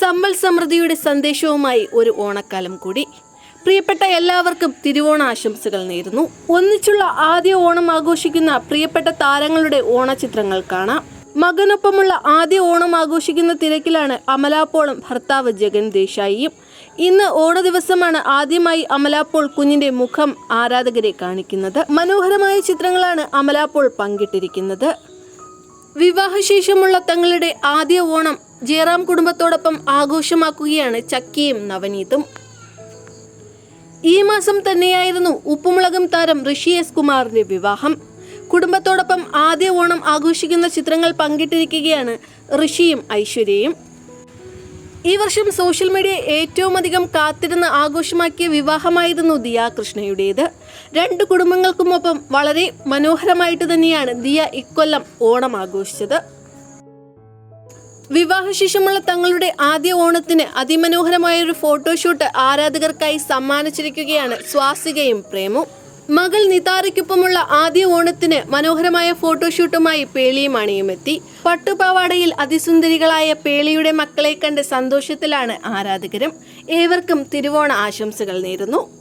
സമ്പൽ സമൃദ്ധിയുടെ സന്ദേശവുമായി ഒരു ഓണക്കാലം കൂടി. പ്രിയപ്പെട്ട എല്ലാവർക്കും തിരുവോണ ആശംസകൾ നേരുന്നു. ഒന്നിച്ചുള്ള ആദ്യ ഓണം ആഘോഷിക്കുന്ന പ്രിയപ്പെട്ട താരങ്ങളുടെ ഓണചിത്രങ്ങൾ കാണാം. മകനൊപ്പമുള്ള ആദ്യ ഓണം ആഘോഷിക്കുന്ന തിരക്കിലാണ് അമലാപ്പോളും ഭർത്താവ് ജഗൻ ദേശായിയും. ഇന്ന് ഓണ ദിവസമാണ് ആദ്യമായി അമലാപ്പോൾ കുഞ്ഞിന്റെ മുഖം ആരാധകരെ കാണിക്കുന്നത്. മനോഹരമായ ചിത്രങ്ങളാണ് അമലാപ്പോൾ പങ്കിട്ടിരിക്കുന്നത്. വിവാഹശേഷമുള്ള തങ്ങളുടെ ആദ്യ ഓണം ജയറാം കുടുംബത്തോടൊപ്പം ആഘോഷമാക്കുകയാണ് ചക്കിയും നവനീതും. ഈ മാസം തന്നെയായിരുന്നു ഉപ്പുമുളകം താരം ഋഷി എസ് കുമാറിന്റെ വിവാഹം. കുടുംബത്തോടൊപ്പം ആദ്യ ഓണം ആഘോഷിക്കുന്ന ചിത്രങ്ങൾ പങ്കിട്ടിരിക്കുകയാണ് ഋഷിയും ഐശ്വര്യയും. ഈ വർഷം സോഷ്യൽ മീഡിയ ഏറ്റവും അധികം കാത്തിരുന്ന് ആഘോഷമാക്കിയ വിവാഹമായിരുന്നു ദിയ കൃഷ്ണയുടേത്. രണ്ട് കുടുംബങ്ങൾക്കുമൊപ്പം വളരെ മനോഹരമായിട്ട് തന്നെയാണ് ദിയ ഇക്കൊല്ലം ഓണം ആഘോഷിച്ചത്. വിവാഹശേഷമുള്ള തങ്ങളുടെ ആദ്യ ഓണത്തിന് അതിമനോഹരമായ ഒരു ഫോട്ടോഷൂട്ട് ആരാധകർക്കായി സമ്മാനിച്ചിരിക്കുകയാണ് സ്വാസികയും പ്രേമും. മകൾ നിതാരയ്ക്കൊപ്പമുള്ള ആദ്യ ഓണത്തിന് മനോഹരമായ ഫോട്ടോഷൂട്ടുമായി പേളിയും അണിയും എത്തി. പട്ടുപാവാടയിൽ അതിസുന്ദരികളായ പേളിയുടെ മക്കളെ കണ്ട് സന്തോഷത്തിലാണ് ആരാധകരും. ഏവർക്കും തിരുവോണ ആശംസകൾ നേരുന്നു.